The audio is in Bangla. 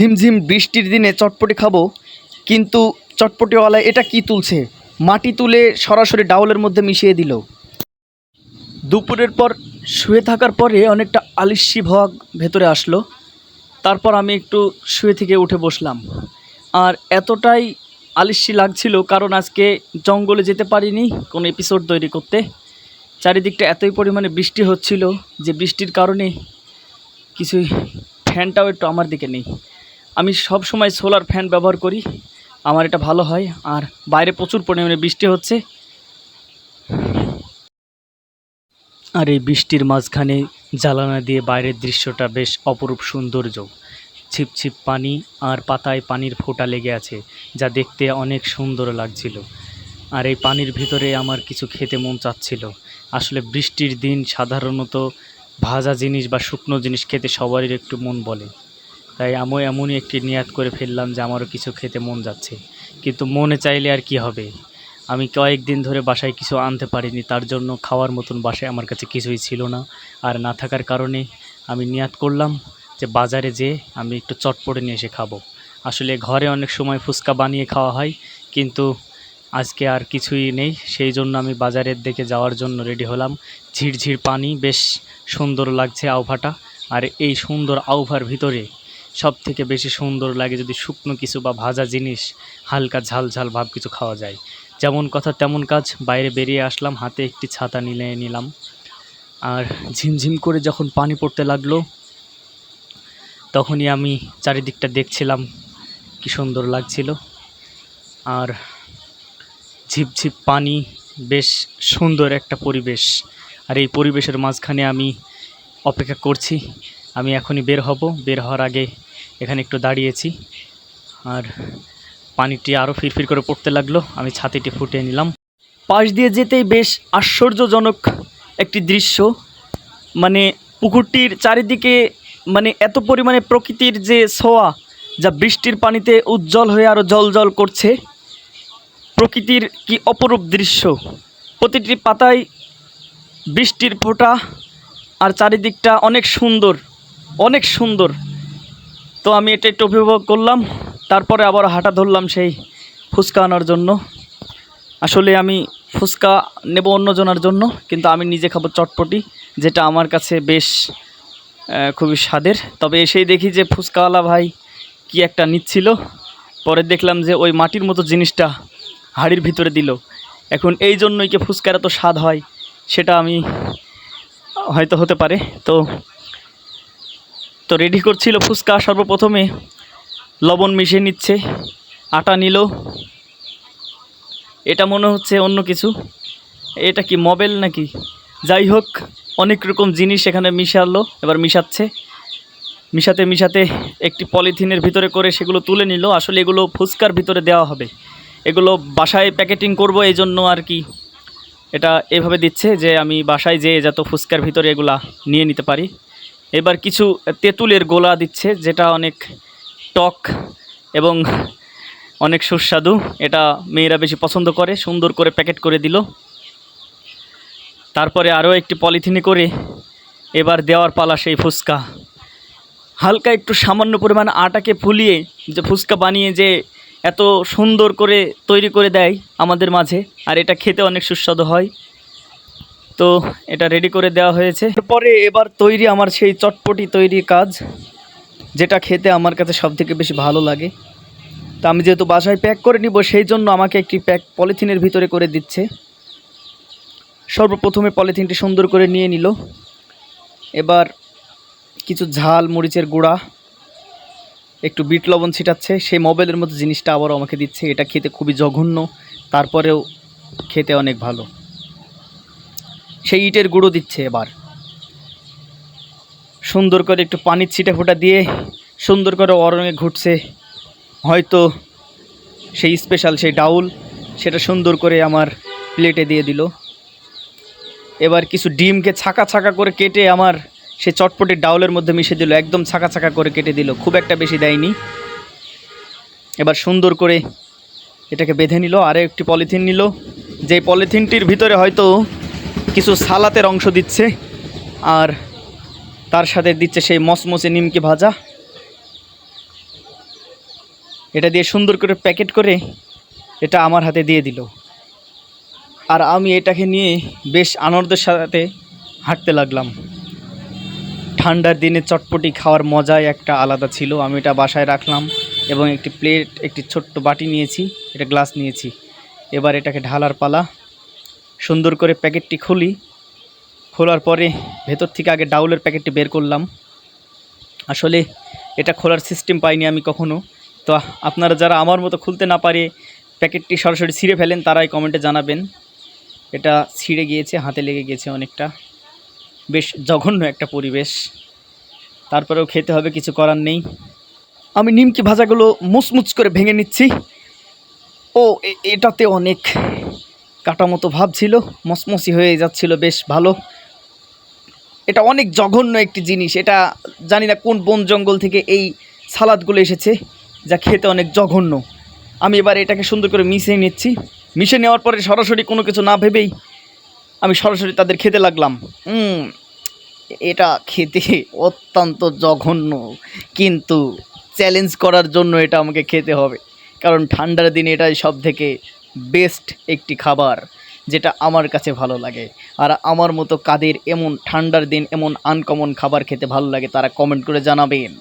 ঝিমঝিম বৃষ্টির দিনে চটপটি খাব, কিন্তু চটপটিওয়ালা এটা কি তুলছে? মাটি তুলে সরাসরি ডাউলের মধ্যে মিশিয়ে দিল। দুপুরের পর শুয়ে থাকার পরে অনেকটা আলিস্যি ভাগ ভেতরে আসলো। তারপর আমি একটু শুয়ে থেকে উঠে বসলাম। আর এতটাই আলিস্যি লাগছিল, কারণ আজকে জঙ্গলে যেতে পারিনি কোনো এপিসোড তৈরি করতে। চারিদিকটা এতই পরিমাণে বৃষ্টি হচ্ছিল যে বৃষ্টির কারণে কিছুই ফ্যানটাও একটু আমার দিকে নেই। আমি সব সময় সোলার ফ্যান ব্যবহার করি। আমার এটা ভালো হয়। আর বাইরে প্রচুর পরিমাণে বৃষ্টি হচ্ছে। আর এই বৃষ্টির মাঝখানে জ্বালানা দিয়ে বাইরের দৃশ্যটা বেশ অপরূপ সৌন্দর্য। ছিপছিপ পানি আর পাতায় পানির ফোঁটা লেগে আছে, যা দেখতে অনেক সুন্দর লাগছিল। আর এই পানির ভিতরে আমার কিছু খেতে মন চাচ্ছিল। আসলে বৃষ্টির দিন সাধারণত ভাজা জিনিস বা শুকনো জিনিস খেতে সবারই একটু মন বলে। তাই আমি এমনই একটি নিয়াত করে ফেললাম যে আমারও কিছু খেতে মন যাচ্ছে। কিন্তু মনে চাইলে আর কি হবে? আমি কয়েকদিন ধরে বাসায় কিছু আনতে পারিনি, তার জন্য খাওয়ার মতন বাসায় আমার কাছে কিছুই ছিল না। আর না থাকার কারণে আমি নিয়াত করলাম যে বাজারে যেয়ে আমি একটু চটপটে নিয়ে এসে খাব। আসলে ঘরে অনেক সময় ফুচকা বানিয়ে খাওয়া হয়, কিন্তু আজকে আর কিছুই নেই। সেই জন্য আমি বাজারের দিকে যাওয়ার জন্য রেডি হলাম। ঝিরঝির পানি, বেশ সুন্দর লাগছে আউভাটা। আর এই সুন্দর আউভার ভিতরে সব থেকে বেশি সুন্দর লাগে যদি শুকনো কিছু বা ভাজা জিনিস, হালকা ঝাল ঝাল ভাব কিছু খাওয়া যায়। যেমন কথা তেমন কাজ, বাইরে বেরিয়ে আসলাম, হাতে একটি ছাতা নিলে নিলাম। আর ঝিমঝিম করে যখন পানি পড়তে লাগল, তখনই আমি চারিদিকটা দেখছিলাম, কি সুন্দর লাগছিল। আর ঝিপঝিপ পানি, বেশ সুন্দর একটা পরিবেশ। আর এই পরিবেশের মাঝখানে আমি অপেক্ষা করছি। আমি এখনই বের হব। বের হওয়ার আগে এখানে একটু দাঁড়িয়েছি। আর পানিটি আরও ফিরফির করে পড়তে লাগল। আমি ছাতিটি ফুটিয়ে নিলাম। পাশ দিয়ে যেতেই বেশ আশ্চর্যজনক একটি দৃশ্য। মানে পুকুরটির চারিদিকে মানে এত পরিমাণে প্রকৃতির যে ছোঁয়া, যা বৃষ্টির পানিতে উজ্জ্বল হয়ে আরও জল জল করছে। প্রকৃতির কি অপরূপ দৃশ্য। প্রতিটি পাতায় বৃষ্টির ফোঁটা আর চারিদিকটা অনেক সুন্দর। অনেক সুন্দর। তো আমি এটা একটু উপভোগ করলাম, তারপরে আবার হাঁটা ধরলাম সেই ফুচকা আনার জন্য। আসলে আমি ফুচকা নেব অন্যজনের জন্য, কিন্তু আমি নিজে খাব চটপটি, যেটা আমার কাছে বেশ খুবই স্বাদের। তবে এসেই দেখি যে ফুচকাওয়ালা ভাই কি একটা নিচ্ছিল। পরে দেখলাম যে ওই মাটির মতো জিনিসটা হাড়ির ভিতরে দিল। এখন এই জন্যই কি ফুচকার এত স্বাদ হয়, সেটা আমি হয়তো হতে পারে। তো তো রেডি করছিল ফুচকা সর্বপ্রথমে। লবণ মিশিয়ে নিচ্ছে, আটা নিল। এটা মনে হচ্ছে অন্য কিছু। এটা কি মোবাইল নাকি? যাই হোক, অনেক রকম জিনিস এখানে মিশালো, এবার মিশাচ্ছে। মিশাতে মিশাতে একটি পলিথিনের ভিতরে করে সেগুলো তুলে নিল। আসলে এগুলো ফুচকার ভিতরে দেওয়া হবে। এগুলো বাসায় প্যাকেটিং করব এই জন্য আর কি। এটা এভাবে দিচ্ছে যে আমি বাসায় যেয়ে যত ফুচকার ভিতরে এগুলা নিয়ে নিতে পারি। এবার কিছু তেঁতুলের গোলা দিচ্ছে, যেটা অনেক টক এবং অনেক সুস্বাদু। এটা মেয়েরা বেশি পছন্দ করে, সুন্দর করে প্যাকেট করে দিল। তারপরে আরও একটি পলিথিনে করে এবার দেওয়ার পালা সেই ফুচকা। হালকা একটু সামান্য পরিমাণ আটাকে ফুলিয়ে যে ফুচকা বানিয়ে যে এত সুন্দর করে তৈরি করে দেয় আমাদের মাঝে, আর এটা খেতে অনেক সুস্বাদু হয়। তো এটা রেডি করে দেওয়া হয়েছে। তারপরে এবার তৈরি আমার সেই চটপটি তৈরি কাজ, যেটা খেতে আমার কাছে সব থেকে বেশি ভালো লাগে। তো আমি যেহেতু বাসায় প্যাক করে নিব, সেই জন্য আমাকে একটি প্যাক পলিথিনের ভিতরে করে দিচ্ছে। সর্বপ্রথমে পলিথিনটি সুন্দর করে নিয়ে নিল। এবার কিছু ঝাল, মরিচের গুঁড়া, একটু বিট লবণ ছিটাচ্ছে। সেই মোবাইলের মতো জিনিসটা আবারও আমাকে দিচ্ছে। এটা খেতে খুবই জঘন্য, তারপরেও খেতে অনেক ভালো। সেই ইটের গুঁড়ো দিচ্ছে এবার। সুন্দর করে একটু পানির ছিটে ফোঁটা দিয়ে সুন্দর করে অরঙে ঘুরছে। হয়তো সেই স্পেশাল সেই ডাউল সেটা সুন্দর করে আমার প্লেটে দিয়ে দিল। এবার কিছু ডিমকে ছাকা ছাকা করে কেটে আমার সে চটপটির ডাউলের মধ্যে মিশে দিল। একদম ছাকা ছাকা করে কেটে দিল। খুব একটা বেশি দেয়নি। এবার সুন্দর করে এটাকে বেঁধে নিল। আরও একটি পলিথিন নিল। যে পলিথিনটির ভিতরে হয়তো কিছু সালাতের অংশ দিচ্ছে আর তার সাথে দিচ্ছে সেই মসমসে নিমকি ভাজা। এটা দিয়ে সুন্দর করে প্যাকেট করে এটা আমার হাতে দিয়ে দিল। আর আমি এটাকে নিয়ে বেশ আনন্দের সাথে হাঁটতে লাগলাম। ঠান্ডার দিনে চটপটি খাওয়ার মজাই একটা আলাদা ছিল। আমি এটা বাসায় রাখলাম এবং একটি প্লেট, একটি ছোট্ট বাটি নিয়েছি এটা গ্লাস নিয়েছি। এবার এটাকে ঢালার পালা সুন্দর করে প্যাকেটটি খুলি। খোলার পরে ভেতর থেকে আগে ডাউলের প্যাকেটটি বের করলাম। আসলে এটা খোলার সিস্টেম পাইনি আমি কখনো। তো আপনারা যারা আমার মতো খুলতে না পারে প্যাকেটটি সরাসরি ছিঁড়ে ফেলেন, তারাই কমেন্টে জানাবেন। এটা ছিঁড়ে গিয়েছে, হাতে লেগে গিয়েছে অনেকটা। বেশ জঘন্য একটা পরিবেশ। তারপরেও খেতে হবে, কিছু করার নেই। আমি নিমকি ভাজাগুলো মুচমুচ করে ভেঙে নিচ্ছি। ও এটাতে অনেক কাটা মতো ভাব ছিল, মসমসি হয়ে যাচ্ছিল বেশ ভালো। এটা অনেক জঘন্য একটি জিনিস, এটা জানি না কোন বন জঙ্গল থেকে এই সালাদগুলো এসেছে, যা খেতে অনেক জঘন্য। আমি এবার এটাকে সুন্দর করে মিশিয়ে নিচ্ছি। মিশে নেওয়ার পরে সরাসরি কোনো কিছু না ভেবেই আমি সরাসরি তাদের খেতে লাগলাম। এটা খেতে অত্যন্ত জঘন্য, কিন্তু চ্যালেঞ্জ করার জন্য এটা আমাকে খেতে হবে। কারণ ঠান্ডার দিনে এটাই সব থেকে বেস্ট একটি খাবার যেটা আমার কাছে ভালো লাগে। আর আমার মতো কাদের এমন ঠান্ডার দিন, এমন আনকমন খাবার খেতে ভালো লাগে, তারা কমেন্ট করে জানাবেন।